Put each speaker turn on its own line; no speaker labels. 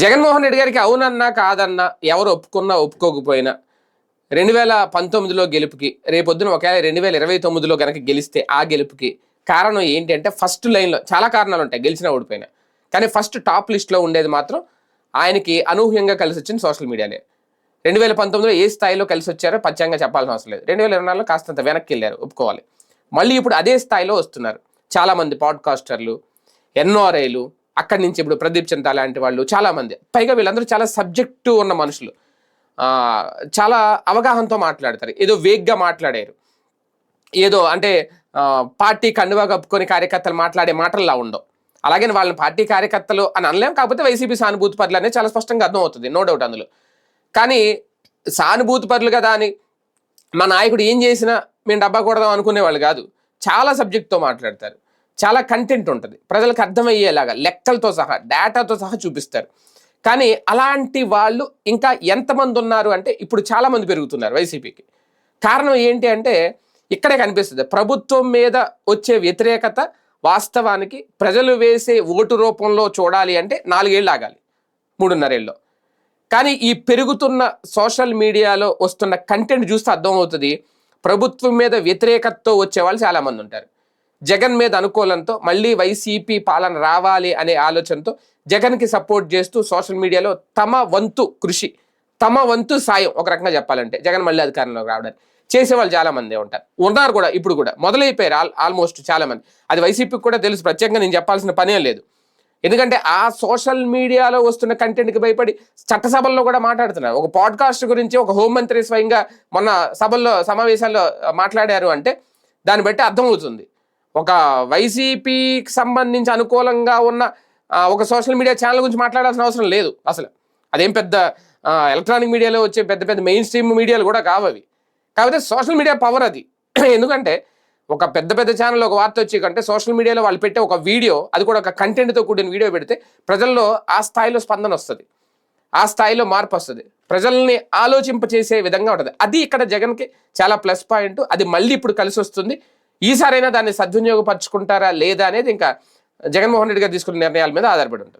జగన్మోహన్ రెడ్డి గారికి అవునన్నా కాదన్నా ఎవరు ఒప్పుకున్నా ఒప్పుకోకపోయినా రెండు వేల పంతొమ్మిదిలో గెలుపుకి రేపొద్దున ఒకవేళ రెండు వేల ఇరవై తొమ్మిదిలో కనుక గెలిస్తే ఆ గెలుపుకి కారణం ఏంటి అంటే ఫస్ట్ లైన్లో చాలా కారణాలు ఉంటాయి గెలిచిన ఓడిపోయినా. కానీ ఫస్ట్ టాప్ లిస్ట్లో ఉండేది మాత్రం ఆయనకి అనూహ్యంగా కలిసి వచ్చింది సోషల్ మీడియానే. రెండు వేల పంతొమ్మిదిలో ఏ స్థాయిలో కలిసి వచ్చారో పచ్చంగా చెప్పాల్సిన అవసరం లేదు. రెండు వేల ఇరవై నాలుగులో కాస్తంత వెనక్కి వెళ్ళారు ఒప్పుకోవాలి. మళ్ళీ ఇప్పుడు అదే స్థాయిలో వస్తున్నారు. చాలామంది పాడ్కాస్టర్లు ఎన్ఆర్ఐలు అక్కడి నుంచి ఇప్పుడు ప్రదీప్ చింత లాంటి వాళ్ళు చాలామంది. పైగా వీళ్ళందరూ చాలా సబ్జెక్టు ఉన్న మనుషులు. చాలా అవగాహనతో మాట్లాడతారు. ఏదో వేగ్గా మాట్లాడారు. ఏదో అంటే పార్టీ కండువా కప్పుకొని కార్యకర్తలు మాట్లాడే మాటల్లా ఉండవు. అలాగే వాళ్ళని పార్టీ కార్యకర్తలు అని అనలేం కాకపోతే వైసీపీ సానుభూతి పరులు అనేది చాలా స్పష్టంగా అర్థమవుతుంది. నో డౌట్ అందులో. కానీ సానుభూతి పరులు కదా అని మా నాయకుడు ఏం చేసినా మేము డబ్బా కొడదాం అనుకునే వాళ్ళు కాదు. చాలా సబ్జెక్ట్తో మాట్లాడతారు. చాలా కంటెంట్ ఉంటుంది. ప్రజలకు అర్థమయ్యేలాగా లెక్కలతో సహా డేటాతో సహా చూపిస్తారు. కానీ అలాంటి వాళ్ళు ఇంకా ఎంతమంది ఉన్నారు అంటే ఇప్పుడు చాలామంది పెరుగుతున్నారు వైసీపీకి. కారణం ఏంటి అంటే ఇక్కడే కనిపిస్తుంది. ప్రభుత్వం మీద వచ్చే వ్యతిరేకత వాస్తవానికి ప్రజలు వేసే ఓటు రూపంలో చూడాలి అంటే నాలుగేళ్ళు ఆగాలి మూడున్నరేళ్ళు. కానీ ఈ పెరుగుతున్న సోషల్ మీడియాలో వస్తున్న కంటెంట్ చూస్తే అర్థమవుతుంది. ప్రభుత్వం మీద వ్యతిరేకతతో వచ్చే వాళ్ళు చాలామంది ఉంటారు. జగన్ మీద అనుకూలంతో మళ్ళీ వైసీపీ పాలన రావాలి అనే ఆలోచనతో జగన్కి సపోర్ట్ చేస్తూ సోషల్ మీడియాలో తమ వంతు కృషి తమ వంతు సాయం ఒక రకంగా చెప్పాలంటే జగన్ మళ్ళీ అధికారంలోకి రావడానికి చేసేవాళ్ళు చాలా మంది ఉంటారు. ఉన్నారు కూడా ఇప్పుడు కూడా మొదలైపోయారు ఆల్ ఆల్మోస్ట్ చాలా మంది. అది వైసీపీకి కూడా తెలుసు ప్రత్యేకంగా నేను చెప్పాల్సిన పనే లేదు. ఎందుకంటే ఆ సోషల్ మీడియాలో వస్తున్న కంటెంట్కి భయపడి చట్టసభల్లో కూడా మాట్లాడుతున్నారు. ఒక పాడ్కాస్ట్ గురించి ఒక హోంమంత్రి స్వయంగా మొన్న సభల్లో సమావేశాల్లో మాట్లాడారు అంటే దాన్ని బట్టి అర్థమవుతుంది. ఒక వైసీపీకి సంబంధించి అనుకూలంగా ఉన్న ఒక సోషల్ మీడియా ఛానల్ గురించి మాట్లాడాల్సిన అవసరం లేదు అసలు. అదేం పెద్ద ఎలక్ట్రానిక్ మీడియాలో వచ్చే పెద్ద పెద్ద మెయిన్ స్ట్రీమ్ మీడియాలు కూడా కావవి కాకపోతే సోషల్ మీడియా పవర్ అది. ఎందుకంటే ఒక పెద్ద పెద్ద ఛానల్ ఒక వార్త వచ్చి కంటే సోషల్ మీడియాలో వాళ్ళు పెట్టే ఒక వీడియో అది కూడా ఒక కంటెంట్తో కూడిన వీడియో పెడితే ప్రజల్లో ఆ స్థాయిలో స్పందన వస్తుంది. ఆ స్థాయిలో మార్పు వస్తుంది. ప్రజల్ని ఆలోచింపచేసే విధంగా ఉంటుంది. అది ఇక్కడ జగన్కి చాలా ప్లస్ పాయింట్. అది మళ్ళీ ఇప్పుడు కలిసి వస్తుంది ఈసారైనా దాన్ని సద్వినియోగపరచుకుంటారా లేదా అనేది ఇంకా జగన్మోహన్ రెడ్డి గారు తీసుకున్న నిర్ణయాల మీద ఆధారపడి ఉంటుంది.